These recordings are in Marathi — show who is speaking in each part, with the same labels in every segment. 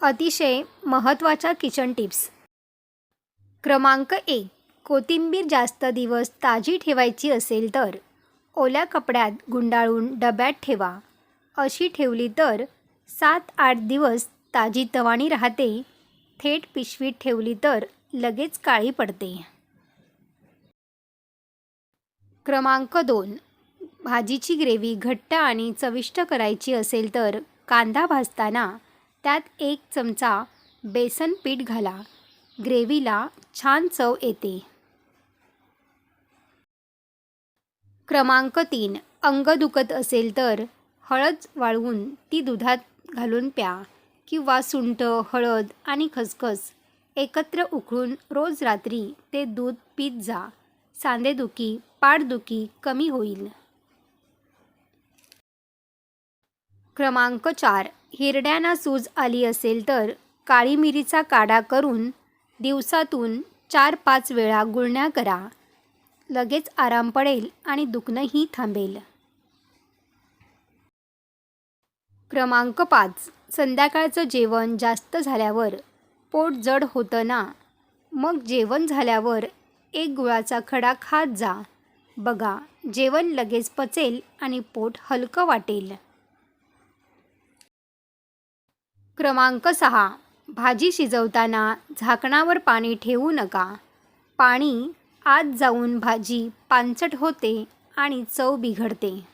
Speaker 1: अतिशय महत्त्वाच्या किचन टिप्स. क्रमांक एक कोथिंबीर जास्त दिवस ताजी ठेवायची असेल तर ओल्या कपड्यात गुंडाळून डब्यात ठेवा. अशी ठेवली तर सात आठ दिवस ताजी तवाणी राहते थेट पिशवीत ठेवली तर लगेच काळी पडते. क्रमांक दोन भाजीची ग्रेव्ही घट्ट आणि चविष्ट करायची असेल तर कांदा भाजताना त्यात एक चमचा बेसन पीठ घाला. ग्रेव्हीला छान चव येते. क्रमांक तीन. अंग दुखत असेल तर हळद वाळवून ती दुधात घालून प्या किंवा सुंठ हळद आणि खसखस एकत्र उकळून रोज रात्री ते दूध पीत जा. सांधेदुखी पाठदुखी कमी होईल. क्रमांक चार. हिरड्यांना सूज आली असेल तर काळी मिरीचा काढा करून दिवसातून चार पाच वेळा गुळण्या करा. लगेच आराम पडेल आणि दुखणंही थांबेल. क्रमांक पाच. संध्याकाळचं जेवण जास्त झाल्यावर पोट जड होतं ना? मग जेवण झाल्यावर एक गुळाचा खडा खात जा. बघा जेवण लगेच पचेल आणि पोट हलकं वाटेल. क्रमांक सहा. भाजी शिजवताना झाकणावर पाणी ठेवू नका. पाणी आत जाऊन भाजी पानचट होते आणि चव बिघडते.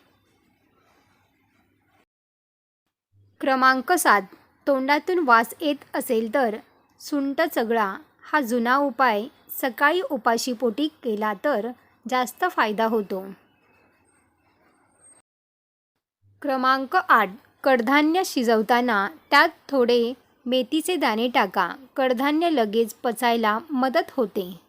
Speaker 1: क्रमांक सात. तोंडातून वास येत असेल तर सुंट चगळा हा जुना उपाय सकाळी उपाशी पोटी केला तर जास्त फायदा होतो. क्रमांक आठ. कडधान्य शिजवताना त्यात थोडे मेथीचे दाणे टाका. कडधान्य लगेच पचायला मदत होते.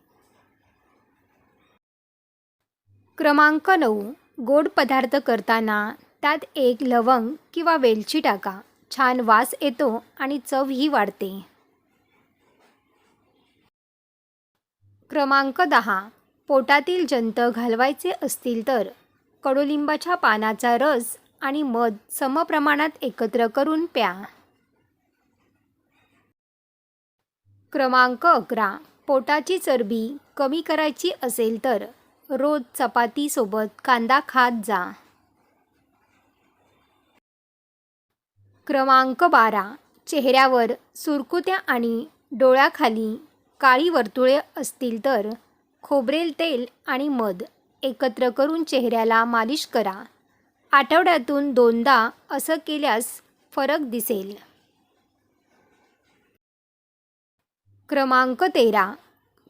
Speaker 1: क्रमांक नऊ. गोड पदार्थ करताना त्यात एक लवंग किंवा वेलची टाका. छान वास येतो आणि चवही वाढते. क्रमांक दहा. पोटातील जंत घालवायचे असतील तर कडुलिंबाच्या पानाचा रस आणि मध समप्रमाणात एकत्र करून प्या. क्रमांक अकरा. पोटाची चरबी कमी करायची असेल तर रोज चपातीसोबत कांदा खात जा. क्रमांक बारा. चेहऱ्यावर सुरकुत्या आणि डोळ्याखाली काळी वर्तुळे असतील तर खोबरेल तेल आणि मध एकत्र करून चेहऱ्याला मालिश करा. आठवड्यातून दोनदा असं केल्यास फरक दिसेल. क्रमांक तेरा.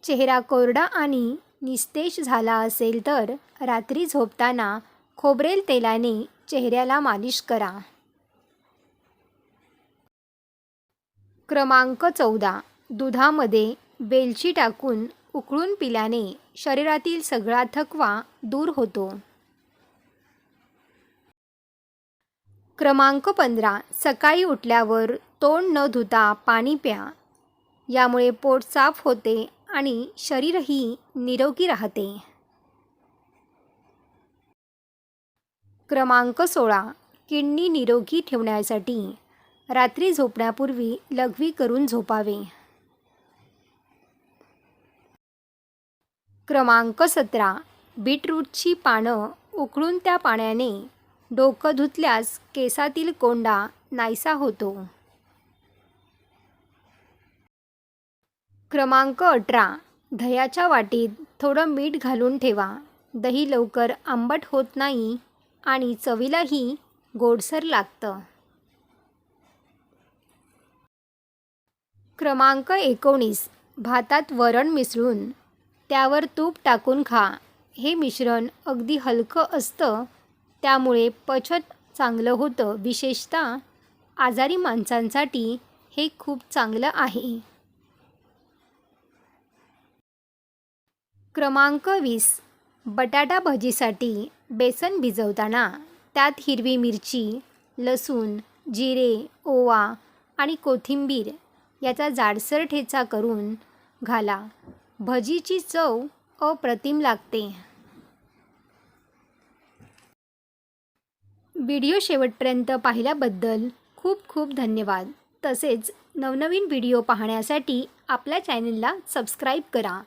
Speaker 1: चेहरा कोरडा आणि निस्तेज झाला असेल तर रात्री झोपताना खोबरेल तेलाने चेहऱ्याला मालिश करा. क्रमांक चौदा. दुधामध्ये वेलची टाकून उकळून पिल्याने शरीरातील सगळा थकवा दूर होतो. क्रमांक पंधरा सकाळी उठल्यावर तोंड न धुता पाणी प्या. यामुळे पोट साफ होते आणि शरीरही निरोगी राहते. क्रमांक सोळा किडनी निरोगी ठेवण्यासाठी रात्री झोपण्यापूर्वी लघवी करून झोपावे. क्रमांक सतरा बीटरूटची पानं उकळून त्या पाण्याने डोकं धुतल्यास केसातील कोंडा नाहीसा होतो. क्रमांक अठरा. दह्याच्या वाटीत थोडं मीठ घालून ठेवा. दही लवकर आंबट होत नाही आणि चवीलाही गोडसर लागतं. क्रमांक एकोणीस. भातात वरण मिसळून त्यावर तूप टाकून खा. हे मिश्रण अगदी हलकं असतं त्यामुळे पचन चांगलं होतं. विशेषतः आजारी माणसांसाठी हे खूप चांगलं आहे. क्रमांक वीस. बटाटा भजीसाठी बेसन भिजवताना त्यात हिरवी मिरची लसूण जिरे ओवा आणि कोथिंबीर याचा जाडसर ठेचा करून घाला. भजीची चव अप्रतिम लागते. व्हिडिओ शेवटपर्यंत पाहिल्याबद्दल खूप खूप धन्यवाद. तसेच नवनवीन व्हिडिओ पाहण्यासाठी आपल्या चॅनलला सबस्क्राईब करा.